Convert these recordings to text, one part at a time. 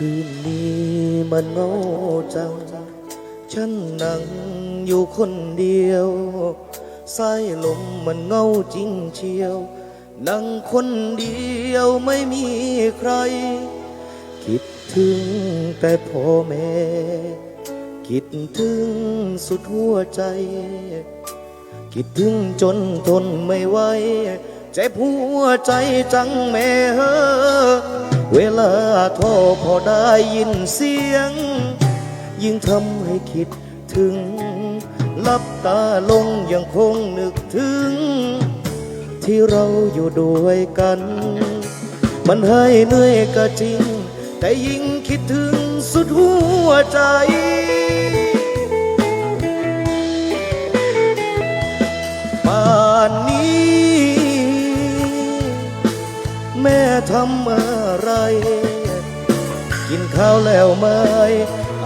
คืนนี้มันเงาจัง ฉันนั่งอยู่คนเดียวสายลมมันเงาจริงเชียว นั่งคนเดียวไม่มีใคร คิดถึงแต่พ่อแม่ คิดถึงสุดหัวใจ คิดถึงจนทนไม่ไหว เจ็บหัวใจจังแม่เฮอเวลาโทรพอได้ยินเสียง ยิ่งทำให้คิดถึง ลับตาลงยังคงนึกถึง ที่เราอยู่ด้วยกัน มันให้เหนื่อยก็จริง แต่ยิ่งคิดถึงสุดหัวใจ ทำอะไร กินข้าวแล้วไหม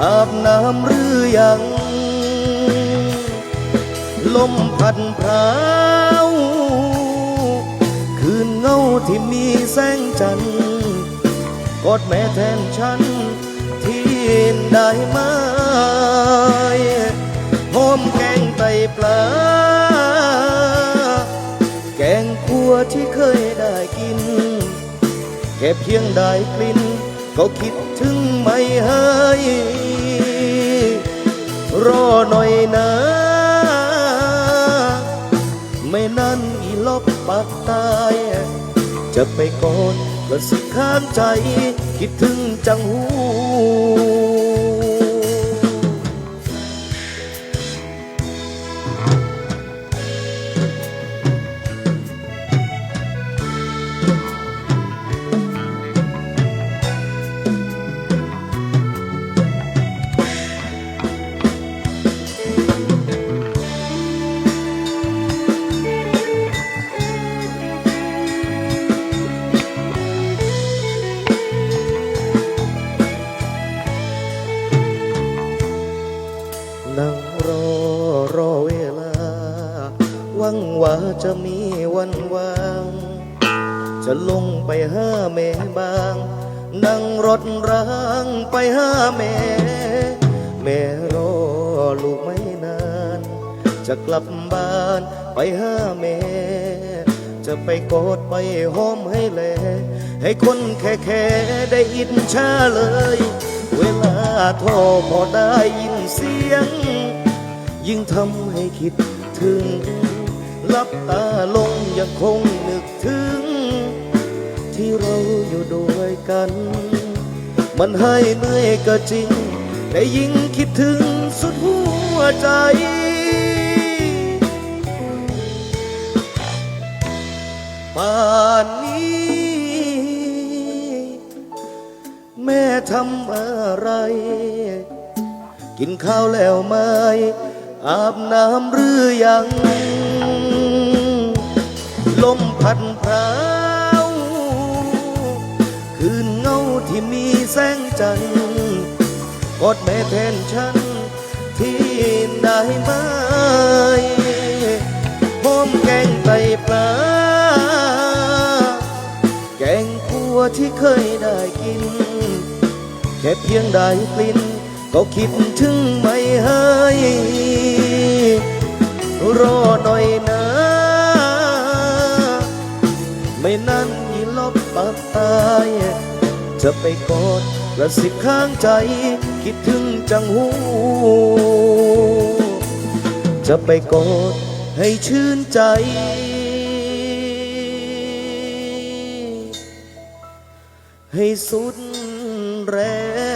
อาบน้ำหรือยัง ลมพัดพราวคืนเงาที่มีแสงจันทร์กอดแม่แทนฉันที่ได้ไหมหอมแกงไตปลา แค่เพียงได้กลิ่น ก็คิดถึงไม่ให้รอหน่อยนะ ไม่นั่นอีลบปากตาย จะไปกอดก็สิข้างใจ คิดถึงจังหู นั่งรอรอเวลาหวังว่าจะมีวันว่าง จะลงไปหาแม่บาง นั่งรถรางไปหาแม่แม่รอลูกไม่นาน จะกลับบ้านไปหาแม่จะไปกอดไปหอมให้แล ให้คนแค่แค่ได้อินชาเลย เวลาโทรพอได้ยิ เสียง ยิ่งทำให้คิดถึง ลับตาลงยังคงนึกถึง ที่เราอยู่ด้วยกัน มันให้เหนื่อยก็จริง แต่ยิ่งคิดถึงสุดหัวใจป่านนี้ แม่ทำอะไร กินข้าวแล้วไหมอาบน้ำหรือยัง ลมพัดพราวคืนเงาที่มีแสงจันทร์กอดแม่แทนฉันที่ได้ไหมหอมแกงไตปลา แกงคั่วที่เคยได้กิน แค่เพียงได้กลิ่น ก็คิดถึงไม่ให้รอหน่อยนะ ไม่นั้นอีลบปากตายจะไปกอดกระสิบข้างใจ คิดถึงจังหู จะไปกอดให้ชื่นใจให้สุดแรง